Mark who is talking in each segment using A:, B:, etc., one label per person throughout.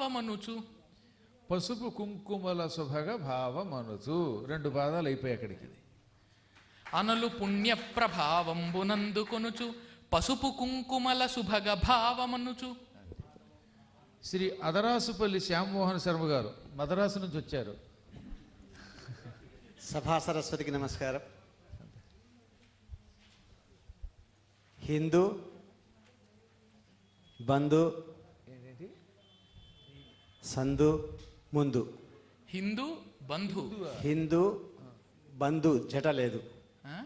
A: భావమనుచు.
B: పసుపు కుంకుమల శుభగ భావమనుచు. రెండు పాదాలు అయిపోయాయి అక్కడికి.
A: అనలు పుణ్య ప్రభావంబునందుకొనుచు పసుపు కుంకుమల శుభగ భావమనుచు.
B: శ్రీ అదరాసుపల్లి శ్యామ్మోహన్ శర్మ గారు మద్రాసు నుంచి వచ్చారు.
C: సభా సరస్వతికి నమస్కారం. హిందూ బంధు సందు ముందు.
A: హిందూ బంధు.
C: హిందూ బంధు జట లేదు?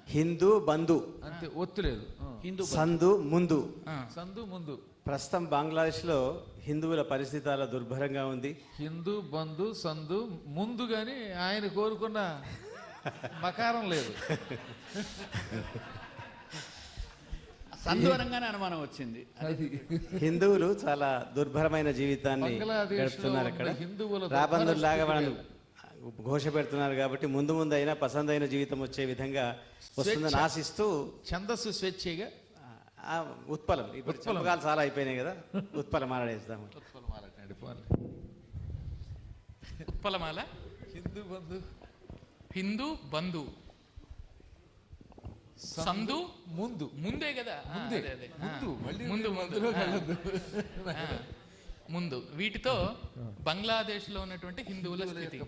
C: హిందూ బంధు.
B: అంతే ఒత్తు లేదు. ఆ.
C: సందు ముందు.
B: సందు ముందు.
C: ప్రస్తుతం బంగ్లాదేశ్లో హిందువుల పరిస్థితి చాలా దుర్భరంగా ఉంది.
B: హిందూ బంధు సందు ముందు కానీ ఆయన కోరుకున్న మకారం లేదు.
D: సందూరంగానే అనుమానం వచ్చింది.
C: హిందువులు చాలా దుర్భరమైన జీవితాన్ని గడుపుతున్నారు అక్కడ.
B: దుర్భర
C: వాళ్ళను ఘోష పెడుతున్నారు కాబట్టి ముందు ముందు అయినా పసందైన జీవితం వచ్చే విధంగా వస్తుందని
B: స్వేచ్ఛ.
C: ఆశిస్తూ
B: ఛందస్సు స్వేచ్ఛగా?
C: ఆ, ఉత్పలం. ఇప్పుడు. చెప్పకాలు చాలా అయిపోయినాయి కదా. ఉత్పలం మాట్లాడేస్తాము
B: ఉత్పలం మారటండి పోన్లే.
A: ఉత్పలమాల?
B: హిందూ బంధు.
A: హిందూ బంధు. సందు
B: ముందు.
A: ముందే కదా?
B: ముందే. ముందు. మళ్ళీ
A: ముందు ముందు. ముందు. వీటితో బంగ్లాదేశ్లో ఉన్నటువంటి హిందువుల
B: హిందువుల
A: స్థితి.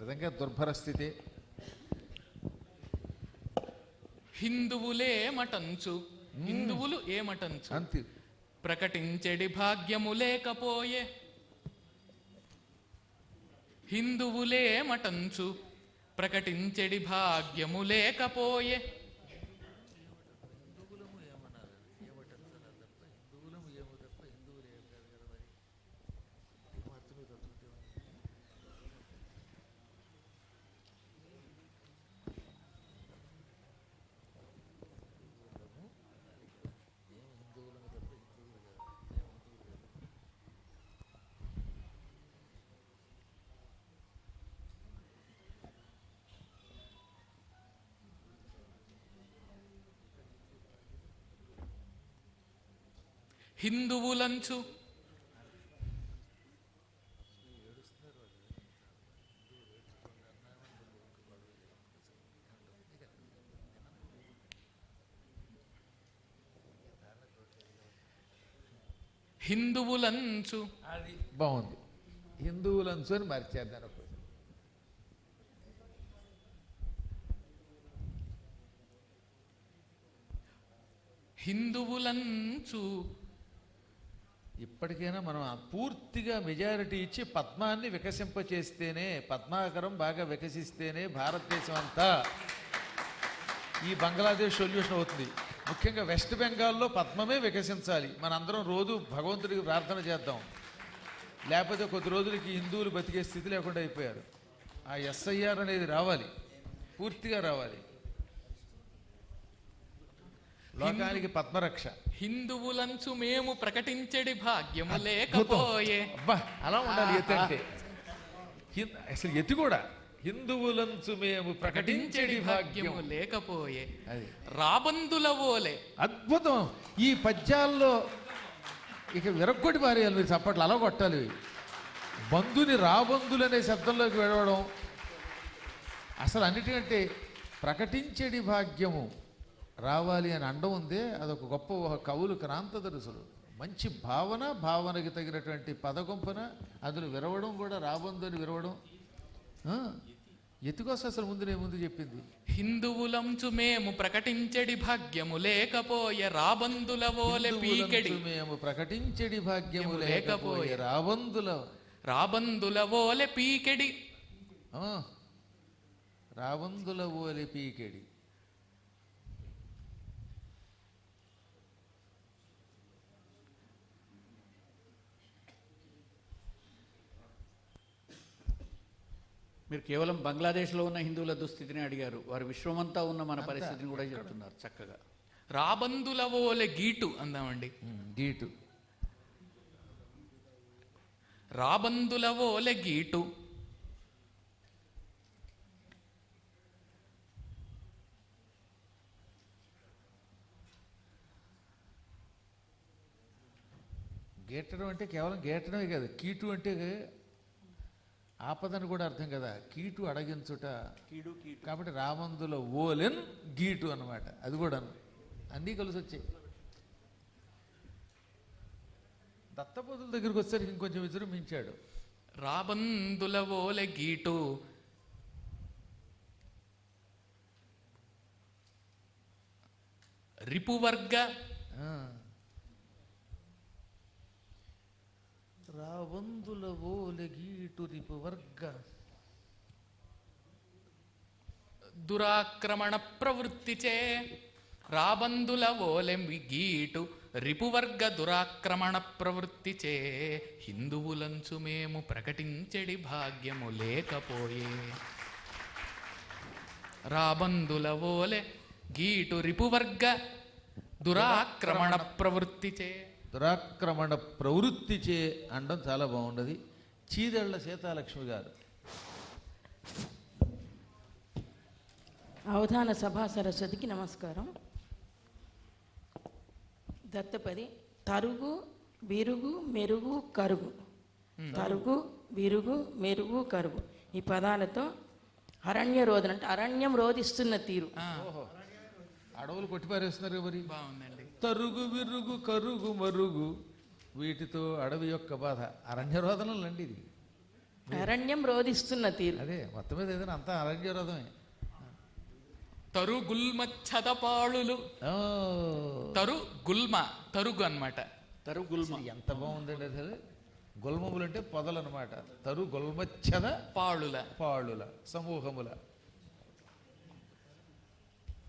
B: నిజంగా దుర్భర స్థితి.
A: హిందువులే మటంచు. హిందువులు ఏమటంచు
B: అంతే.
A: ప్రకటించెడి భాగ్యము లేకపోయే. హిందువులే మటంచు. ప్రకటించెడి భాగ్యము లేకపోయే హిందువులంచు. హిందువులంచు.
B: అది. బాగుంది. హిందువులంచు అని మార్చారు దాని ఒక
A: హిందువులంచు.
B: ఇప్పటికైనా మనం పూర్తిగా మెజారిటీ ఇచ్చి పద్మాన్ని వికసింపచేస్తేనే పద్మాకరం బాగా వికసిస్తేనే భారతదేశం అంతా ఈ బంగ్లాదేశ్ సొల్యూషన్ అవుతుంది. ముఖ్యంగా వెస్ట్ బెంగాల్లో పద్మమే వికసించాలి. మనందరం రోజు భగవంతుడికి ప్రార్థన చేద్దాం. లేకపోతే కొద్ది రోజులకి హిందువులు బతికే స్థితి లేకుండా అయిపోయారు. ఆ ఎస్ఐఆర్ అనేది రావాలి. పూర్తిగా రావాలి. లోకానికి పద్మరక్ష.
A: హిందువులంచు మేము ప్రకటించెడి భాగ్యము. లేకపోయే.
B: అబ్బా అలా ఉండాలి అంటే. అసలు ఎత్తి కూడా. హిందువులంచు మేము
A: ప్రకటించెడి భాగ్యము.
B: భాగ్యం
A: లేకపోయే.
B: అది.
A: రాబందుల ఓలే.
B: అద్భుతం. ఈ పద్యాల్లో ఇక విరగ్గొట్టి పారేయాలి మీరు చప్పట్లు అలా కొట్టాలి. బంధుని రాబంధులు అనే శబ్దంలోకి వెళ్ళడం. అసలు అన్నిటికంటే ప్రకటించడి భాగ్యము. రావాలి అని అండం ఉందే అదొక గొప్ప కవులు క్రాంతదరుసులు. మంచి భావన భావనకి తగినటువంటి పదగొంపన అందులో విరవడం కూడా రాబందు అని విరవడం. ఎత్తుకోసం అసలు ముందు నేను ముందు చెప్పింది.
A: హిందువులంచు మేము ప్రకటించెడి భాగ్యము లేకపోయే రాబందుల ఓలే పీకెడి.
B: మేము ప్రకటించడి భాగ్యము లేకపోయే. రాబందుల
A: రాబందుల ఓలె పీకెడి.
B: రాబందుల ఓలి పీకెడి.
D: మీరు కేవలం బంగ్లాదేశ్లో ఉన్న హిందువుల దుస్థితిని అడిగారు. వారు విశ్వమంతా ఉన్న మన పరిస్థితిని కూడా చెప్తున్నారు చక్కగా.
A: రాబందుల ఓలె గీటు అందామండి.
B: గీటు.
A: రాబందుల ఓలె గీటు
B: గీట. గీటడం అంటే కేవలం గీటడమే కాదు కీటు అంటే ఆపదని కూడా అర్థం కదా. కీటు అడగించుట.
C: కీడు కీడు
B: కాబట్టి రామందుల ఓలెన్ గీటు అన్నమాట. అది కూడా అన్నీ కలిసి వచ్చాయి దత్తపోతుల దగ్గరికి వచ్చేసరికి ఇంకొంచెం విజృంభించాడు
A: రాబందుల ఓలె గీటు. రిపువర్గ
B: ఆ. రావందుల ఓలె వర్గ
A: దురాక్రమణ ప్రవృత్తిచే రాబందుల ఓలె గీటు రిపువర్గ దురాక్రమణ ప్రవృత్తిచే హిందువులంచు మేము ప్రకటించెడి భాగ్యము లేకపోయే రాబందుల ఓలె గీటు రిపువర్గ దురాక్రమణ ప్రవృత్తిచే
B: దురాక్రమణ ప్రవృత్తి చే అనడం చాలా బాగున్నది చీదళ్ళ సీతాలక్ష్మి గారు.
E: అవధాన సభా సరస్వతికి నమస్కారం. దత్తపది తరుగు విరుగు మెరుగు కరుగు. తరుగు విరుగు మెరుగు కరుగు. ఈ పదాలతో అరణ్య రోదన అంటే అరణ్యం రోధిస్తున్న తీరు.
A: ఆ,
B: అడవులు కొట్టిపారేస్తున్నారు మరి.
A: బాగుందండి.
B: తరుగు విరుగు కరుగు మరుగు వీటితో అడవి యొక్క బాధ. అరణ్యరోధనం అండి ఇది.
E: అరణ్యం రోధిస్తున్న తీరు.
B: అదే మొత్తం మీద ఏదైనా అంతా అరణ్యరోధమే
A: తరు గుల్మ చదపాళులు తరు గుల్మ తరుగు అన్నమాట.
D: తరు గుల్మ.
B: ఎంత బాగుందండి అసలు. గుల్మములు అంటే పొదలు అనమాట తరు గుల్మచ్చద
A: పాళుల.
B: పాళుల సమూహముల.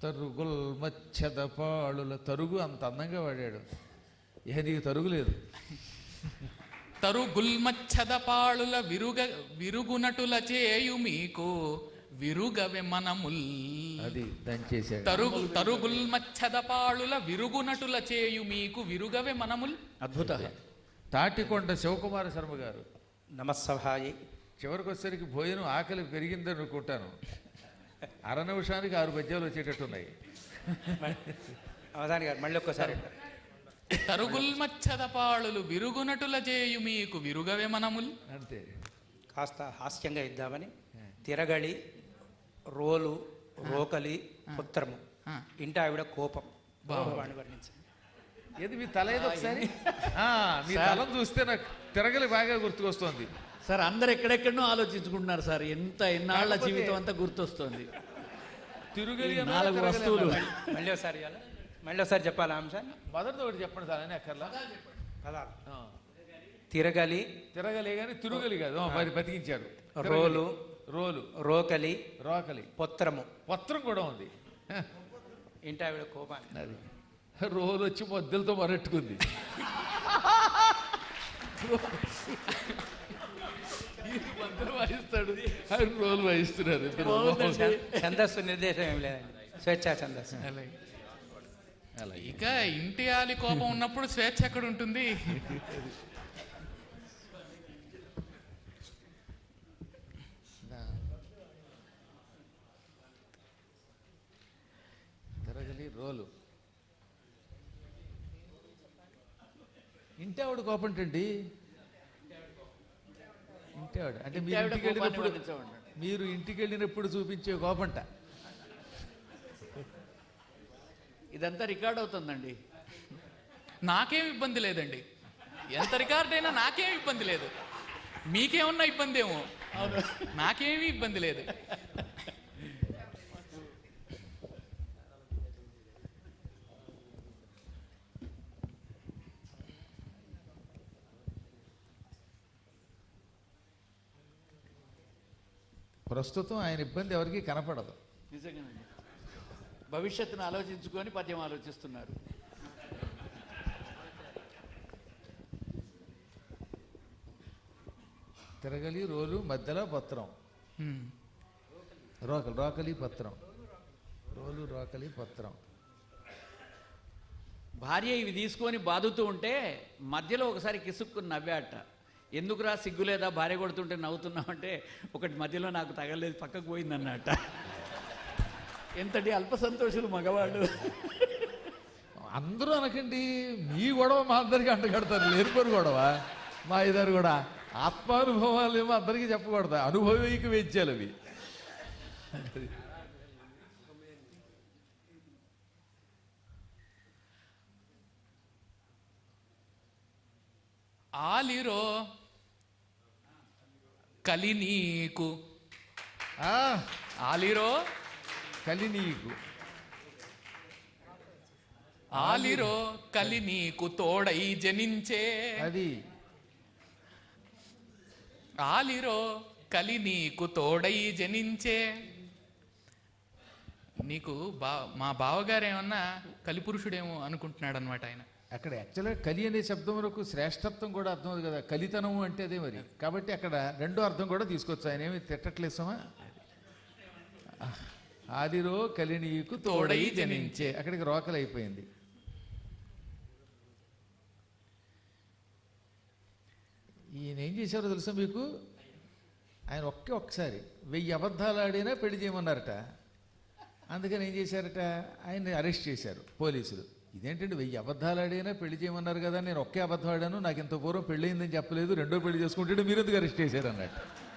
B: తరుగుల్ మచ్చద పాళుల తరుగు అంత అందంగా వాడాడు. ఇహ నీకు తరుగు లేదు
A: తరు గుల్మచ్చద పాళుల విరుగ విరుగునటుల చేయు మీకు విరుగవె మనముల్.
B: అది దంచేశాడు
A: తరుగు తరుగుల్మచ్చద పాళుల విరుగునటుల చేయు మీకు విరుగవె మనముల్.
D: అద్భుత.
B: తాటికొండ శివకుమార శర్మ గారు.
C: నమస్సభాయి
B: చివరికి వచ్చేసరికి భోజనం ఆకలి పెరిగిందని అనుకుంటాను అర నిమిషానికి ఆరు పద్యాలు వచ్చేటట్టున్నాయి.
C: అవధాని గారు మళ్ళీ ఒక్కసారి.
A: తరుగుల్మచ్చద పాళులు విరుగునటుల చేయు మీకు విరుగవె మనముల్.
B: అంతే.
F: కాస్త హాస్యంగా ఇద్దామని తిరగళి రోలు రోకలి పుత్రము. ఇంట ఆవిడ కోపం. కోపాన్ని వర్ణించండి
B: ఏది మీ తల ఏదో ఒకసారి? ఆ, మీ తలం చూస్తే నాకు తిరగలి బాగా గుర్తుకొస్తోంది.
D: సార్ అందరు ఎక్కడెక్కడనో ఆలోచించుకుంటున్నారు సార్. ఎంత ఎన్నాళ్ళ
B: కాకపోతే-
D: జీవితం అంతా గుర్తొస్తుంది.
B: అన్నా,
D: నాలుగు వస్తువులు.
F: మళ్ళీ ఒకసారి? మళ్ళీ ఒకసారి చెప్పాలా అంశాన్ని
B: మొదటిది ఒకటి చెప్పండి సార్ అని అక్కర్లా?
F: పదాలు తిరగలి.
B: తిరగలి కానీ తిరుగలి కాదు. మరి బతికించారు.
F: రోలు.
B: రోలు.
F: రోకలి.
B: రోకలి.
F: పుత్రము.
B: పత్రం కూడా ఉంది.
F: ఇంట ఆవిడ కోపాన్ని
B: అది. రోలు వచ్చి మొద్దలతో మరట్టుకుంది. వాయిస్తాడు. ఆయన రోలు వాయిస్తున్నారు ఇద్దరు.
F: ఛందస్సు నిర్దేశం ఏం లేదండి. స్వేచ్ఛా ఛందస్సు.
A: అలాగే. ఇక ఇంటి ఆలి కోపం ఉన్నప్పుడు స్వేచ్ఛ ఎక్కడ ఉంటుంది?
B: తిరగలి రోలు. ఇంటి ఆవిడ కోపంటండి ఇంటి ఆవిడ అంటే మీరు ఇంటికి వెళ్ళినప్పుడు. మీరు ఇంటికి వెళ్ళినప్పుడు చూపించే కోపంట.
D: ఇదంతా రికార్డ్ అవుతుందండి.
A: నాకేం ఇబ్బంది లేదండి. ఎంత రికార్డ్ అయినా నాకేం ఇబ్బంది లేదు. మీకేమన్నా ఇబ్బంది ఏమో నాకేమీ ఇబ్బంది లేదు.
B: ప్రస్తుతం ఆయన ఇబ్బంది ఎవరికీ కనపడదు.
D: నిజంగానండి. భవిష్యత్తును ఆలోచించుకొని పద్యం ఆలోచిస్తున్నారు.
B: తిరగలి రోలు మధ్యలో పత్రం. రోకలి రోకలి పత్రం. రోలు రోకలి పత్రం.
D: భార్య ఇవి తీసుకొని బాదుతూ ఉంటే మధ్యలో ఒకసారి కిసుక్కుని నవ్వాట. ఎందుకురా సిగ్గులేదా భార్య కొడుతుంటే నవ్వుతున్నామంటే ఒకటి మధ్యలో నాకు తగలేదు పక్కకు పోయిందన్నట ఎంతటి అల్ప సంతోషులు మగవాళ్ళు.
B: అందరూ అనకండి మీ గొడవ మా అందరికీ అంటగడతారు. లేనిపోరు గొడవ. మా ఇద్దరు కూడా ఆత్మానుభవాలు ఏమో అందరికీ చెప్పకూడదు. అనుభవీకి వేద్యాలు అవి.
A: ఆలిరో కలి నీకు.
B: ఆ,
A: ఆలిరో
B: కలి నీకు.
A: ఆలిరో కలి నీకు తోడై జనించే.
B: అది.
A: ఆలిరో కలి నీకు తోడై జనించే. నీకు బా మా బావగారు ఏమన్నా కలిపురుషుడేమో అనుకుంటున్నాడు అనమాట ఆయన.
B: అక్కడ యాక్చువల్గా కలి అనే శబ్దం వరకు శ్రేష్టత్వం కూడా అర్థం అవుతుంది కదా. కలితనము అంటే అదే మరి. కాబట్టి అక్కడ రెండో అర్థం కూడా తీసుకొచ్చు. ఆయన ఏమి తిట్టట్లేసమా ఆదిరో కలినీకు తోడై జనించే. అక్కడికి రోకలు అయిపోయింది. ఈయన ఏం చేశారో తెలుసా మీకు? ఆయన ఒక్కే ఒక్కసారి వెయ్యి అబద్ధాలు ఆడినా పెళ్ళి చేయమన్నారట. అందుకని ఏం చేశారట? ఆయన్ని అరెస్ట్ చేశారు పోలీసులు. ఇదేంటండి వెయ్యి అబద్ధాలు ఆడినా పెళ్ళి చేయమన్నారు కదా నేను ఒకే అబద్ధం ఆడాను నాకు ఇంత పూర్వం పెళ్ళయిందని చెప్పలేదు రెండో పెళ్ళి చేసుకుంటే మీరు ఎందుకు అరెస్ట్ చేశారు అన్నట్టు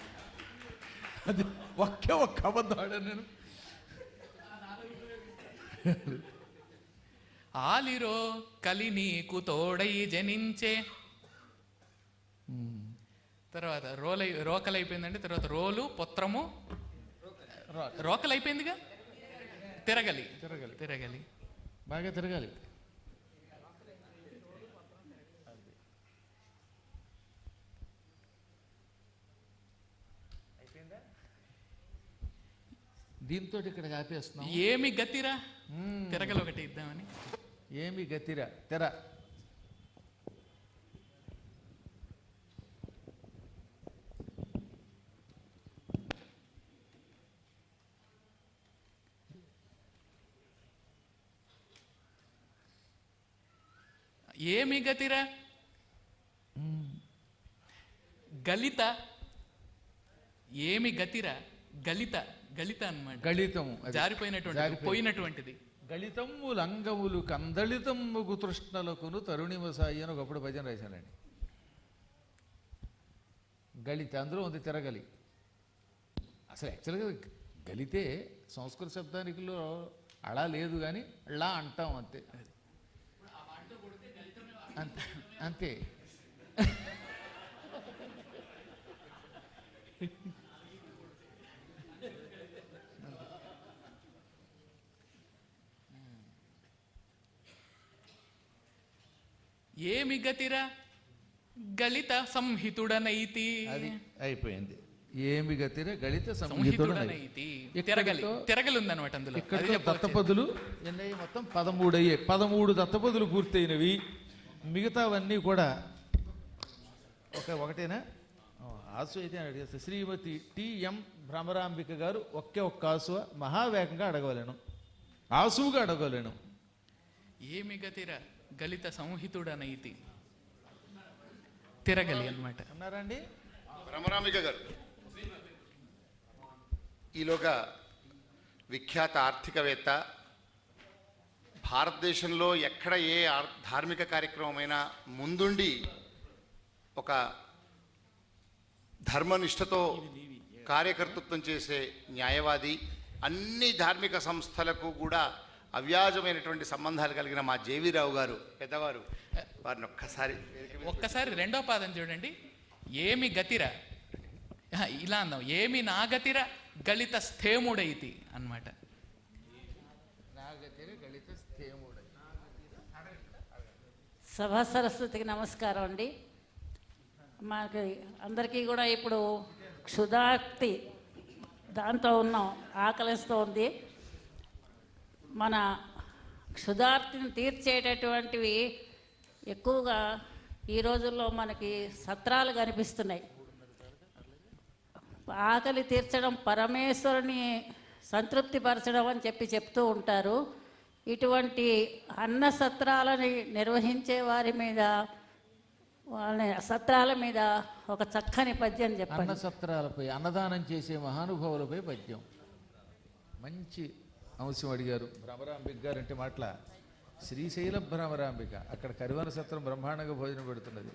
B: అది ఒకే ఒక్క అబద్ధం ఆడాను నేను.
A: ఆలిరో కలి నీకు తోడై జనించే. తర్వాత రోలై రోకలు అయిపోయిందంటే తర్వాత రోలు పొత్రము. రోకలు. అయిపోయిందిగా తిరగలి.
B: తిరగలి.
A: తిరగలి.
B: బాగా తిరగాలి. దీంతో ఇక్కడ ఆపేస్తున్నాం.
A: ఏమి గతిరా? తిరగలి ఒకటి ఇద్దామని.
B: ఏమి గతిరా? తెర.
A: ఏమి గతిరా? గలిత ఏమి గతిరా? గలిత గలిత అన్నమాట.
B: గళితము.
A: జారిపోయినటువంటి
B: జారిపోయి-
A: పోయినటువంటిది.
B: గళితమ్ములు అంగములు కందళితమ్ముగు తృష్ణలకును తరుణిమసాయి అని ఒకప్పుడు భజన రాశానండి గళిత అందులో ఉంది తిరగలి. అసలు యాక్చువల్గా గలితే సంస్కృత శబ్దానికిలో అలా లేదు కానీ లా అంటాం అంతే. అంతే అంతే.
A: ఏమి గతిరా? గలిత సంహితుడనైతి.
B: అది అయిపోయింది. ఏమి గతిర? గళిత సంహితుడనై
A: సంహితుడనైతి. తిరగలి
B: ఇక్కడితో-
A: తిరగలి ఉందన్నమాట అందులో
B: ఇక్కడ. దత్తపదులు? ఎన్నయ్యి మొత్తం పదమూడు అయ్యాయి పదమూడు దత్తపదులు పూర్తయినవి. మిగతావన్నీ కూడా ఒక ఒకటేనా? ఆసు అయితే అని అడిగేస్తా శ్రీమతి టిఎం భ్రమరాంబిక గారు ఒకే ఒక్క ఆసు మహావేగంగా అడగవలేను. ఆసువుగా అడగలేను
A: ఏమి గతిరా గలిత సంహితుడనైతి? తిరగలి అన్నమాట.
B: అన్నారండి
G: భ్రమరాంబిక గారు ఈలోగా విఖ్యాత ఆర్థికవేత్త భారతదేశంలో ఎక్కడ ఏ ధార్మిక కార్యక్రమమైనా ముందుండి ఒక ధర్మనిష్టతో కార్యకర్తృత్వం చేసే న్యాయవాది అన్ని ధార్మిక సంస్థలకు కూడా అవ్యాజమైనటువంటి సంబంధాలు కలిగిన మా జేవీరావు గారు పెద్దవారు వారిని ఒక్కసారి
A: ఒక్కసారి రెండో పాదం చూడండి. ఏమి గతిర? ఇలా అందాం ఏమి నా గతిర గళిత స్థేముడైతి అన్నమాట
H: సభా సరస్వతికి నమస్కారం అండి. మాకు అందరికీ కూడా ఇప్పుడు క్షుధాక్తి దాంతో ఉన్నాం ఆకలిస్తూ ఉంది. మన క్షుధార్తిని తీర్చేటటువంటివి ఎక్కువగా ఈ రోజుల్లో మనకి సత్రాలు కనిపిస్తున్నాయి. ఆకలి తీర్చడం పరమేశ్వరుని సంతృప్తిపరచడం అని చెప్పి చెప్తూ ఉంటారు. ఇటువంటి అన్న సత్రాలని నిర్వహించే వారి మీద వాళ్ళ సత్రాల మీద ఒక చక్కని పద్యం
B: అన్న సత్రాలపై అన్నదానం చేసే మహానుభావులపై పద్యం. మంచి అంశం అడిగారు భ్రమరాంబిక్ గారు అంటే మాటల శ్రీశైల భ్రమరాంబిక. అక్కడ కరివన సత్రం బ్రహ్మాండంగా భోజనం పెడుతున్నది.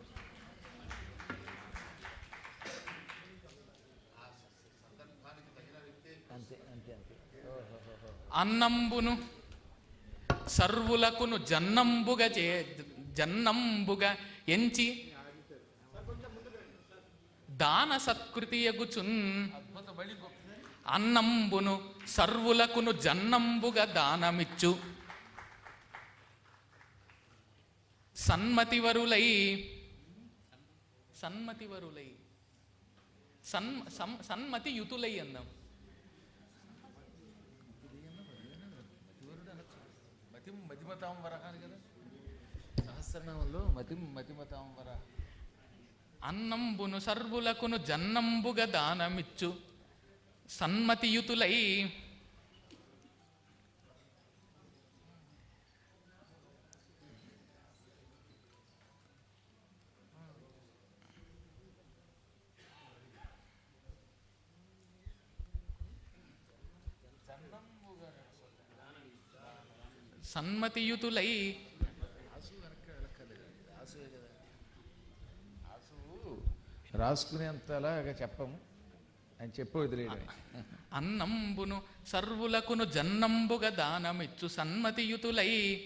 A: అన్నంబును సర్వులకును జన్నంబుగా చే జన్నంబుగా ఎంచి దాన సత్కృతి ఎగుచున్ అన్నంబును సర్వులకును జన్నంబుగా దానమిచ్చు. సన్మతివరులై సన్మతివరులై సన్ సం- సన్మతి యుతులై అందాం
B: మతి మతిమతాంబర అని కదా? సహస్రనామంలో మదిమతాం వర
A: అన్నంబును సర్వులకును జన్నంబుగ దానమిచ్చు. సన్మతియుతులై సన్మతియుతులై.
B: రాసుకునేంతలాగా చెప్పము. అని చెప్పి వదిలేయడమే.
A: అన్నంబును సర్వులకును జన్నంబుగ దానమిచ్చు సన్మతియుతులై.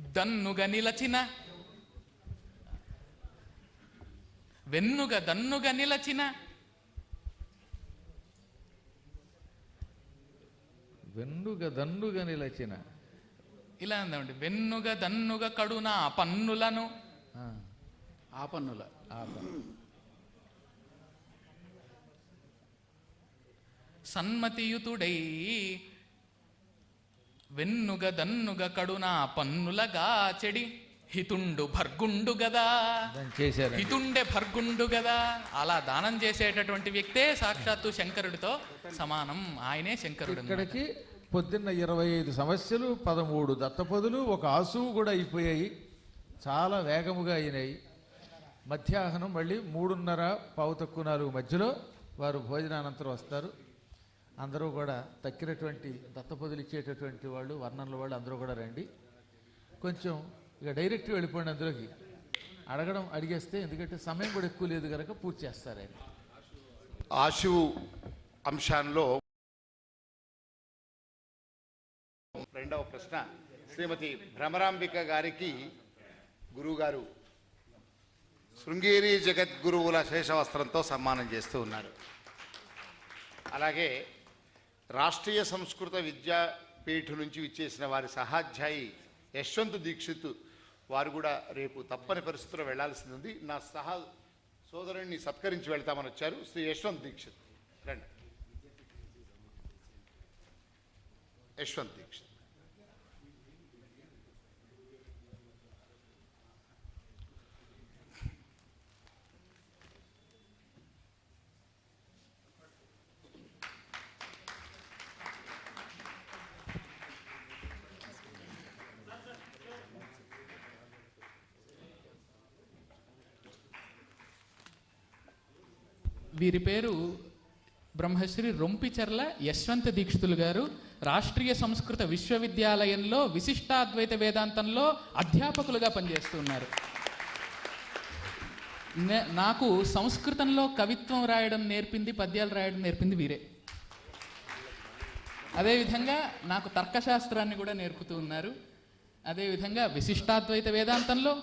A: దన్నుగ నిలచిన వెన్నుగ దన్నుగ నిలచిన
B: వెన్నుగ దన్నుగ నిలచిన.
A: ఇలా అందామండి. వెన్నుగ దన్నుగ కడున పన్నులను.
B: ఆ,
D: ఆ పన్నుల.
B: ఆ పని.
A: సన్మతియుతుడై వెన్నుగ దన్నుగ కడున పన్నులగా చెడి హితుండు భర్గుండు గదా.
B: చేశారు
A: హితుండే భర్గుండు గదా. అలా దానం చేసేటటువంటి వ్యక్తే సాక్షాత్తు శంకరుడితో సమానం. ఆయనే శంకరుడు.
B: ఇక్కడికి పొద్దున్న ఇరవై ఐదు సమస్యలు పదమూడు దత్తపదులు ఒక ఆసువు కూడా అయిపోయాయి. చాలా వేగముగా అయినాయి. మధ్యాహ్నం మళ్ళీ మూడున్నర పావు తక్కువ నాలుగు మధ్యలో వారు భోజనానంతరం వస్తారు. అందరూ కూడా తక్కినటువంటి దత్తపదులు ఇచ్చేటటువంటి వాళ్ళు వర్ణనల వాళ్ళు అందరూ కూడా రండి. కొంచెం ఇక డైరెక్ట్ వెళ్ళిపోండి అందులోకి అడగడం అడిగేస్తే ఎందుకంటే సమయం కూడా ఎక్కువ లేదు కనుక పూర్తి చేస్తారు ఆయన.
G: ఆశు అంశాల్లో రెండవ ప్రశ్న శ్రీమతి భ్రమరాంబిక గారికి గురువుగారు శృంగేరి జగద్గురువుల శేషవస్త్రంతో సన్మానం చేస్తూ ఉన్నారు. అలాగే రాష్ట్రీయ సంస్కృత విద్యాపీఠ నుంచి విచ్చేసిన వారి సహాధ్యాయి యశ్వంత్ దీక్షిత్ వారు కూడా రేపు తప్పని పరిస్థితుల్లో వెళ్ళాల్సింది ఉంది. నా సహా సోదరుణ్ణి సత్కరించి వెళ్తామని వచ్చారు. శ్రీ యశ్వంత్ దీక్షిత్. రండి. యశ్వంత్ దీక్షిత్.
A: వీరి పేరు బ్రహ్మశ్రీ రొంపిచెర్ల యశ్వంత దీక్షితులు గారు. రాష్ట్రీయ సంస్కృత విశ్వవిద్యాలయంలో విశిష్టాద్వైత వేదాంతంలో అధ్యాపకులుగా పనిచేస్తున్నారు నే- నాకు సంస్కృతంలో కవిత్వం రాయడం నేర్పింది పద్యాలు రాయడం నేర్పింది వీరే. అదేవిధంగా నాకు తర్కశాస్త్రాన్ని కూడా నేర్పుతూ ఉన్నారు. అదేవిధంగా విశిష్టాద్వైత వేదాంతంలో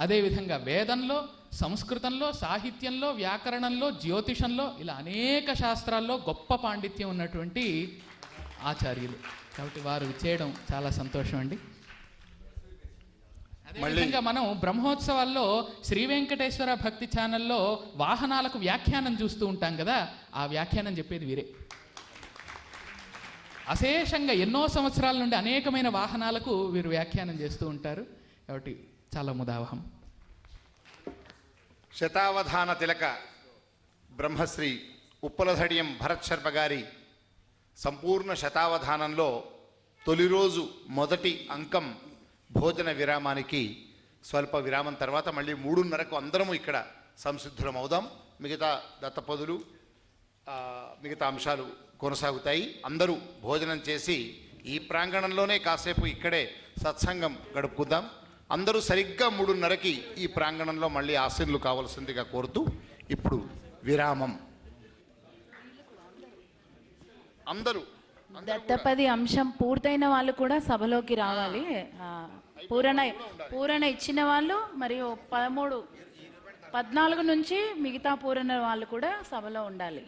A: అదేవిధంగా వేదంలో సంస్కృతంలో సాహిత్యంలో వ్యాకరణంలో జ్యోతిషంలో ఇలా అనేక శాస్త్రాల్లో గొప్ప పాండిత్యం ఉన్నటువంటి ఆచార్యులు. కాబట్టి వారు చేయడం చాలా సంతోషం అండి. అదేవిధంగా మనం బ్రహ్మోత్సవాల్లో శ్రీ వెంకటేశ్వర భక్తి ఛానల్లో వాహనాలకు వ్యాఖ్యానం చూస్తూ ఉంటాం కదా ఆ వ్యాఖ్యానం చెప్పేది వీరే. అశేషంగా ఎన్నో సంవత్సరాల నుండి అనేకమైన వాహనాలకు వీరు వ్యాఖ్యానం చేస్తూ ఉంటారు. కాబట్టి చాలా ముదావహం.
G: శతావధాన తిలక బ్రహ్మశ్రీ ఉప్పలధడియం భరత్ శర్మ గారి సంపూర్ణ శతావధానంలో తొలి రోజు మొదటి అంకం భోజన విరామానికి స్వల్ప విరామం తర్వాత మళ్ళీ మూడున్నరకు అందరము ఇక్కడ సంసిద్ధులం అవుదాం మిగతా దత్తపదులు మిగతా అంశాలు కొనసాగుతాయి. అందరూ భోజనం చేసి ఈ ప్రాంగణంలోనే కాసేపు ఇక్కడే సత్సంగం గడుపుకుందాం. అందరూ సరిగ్గా మూడున్నరకి ఈ ప్రాంగణంలో మళ్ళీ ఆశీనులు కావాల్సిందిగా కోరుతూ ఇప్పుడు విరామం. అందరూ
I: దత్తపది అంశం పూర్తయిన వాళ్ళు కూడా సభలోకి రావాలి. పూరణ పూరణ ఇచ్చిన వాళ్ళు మరియు పదమూడు పద్నాలుగు నుంచి మిగతా పూరణ వాళ్ళు కూడా సభలో ఉండాలి.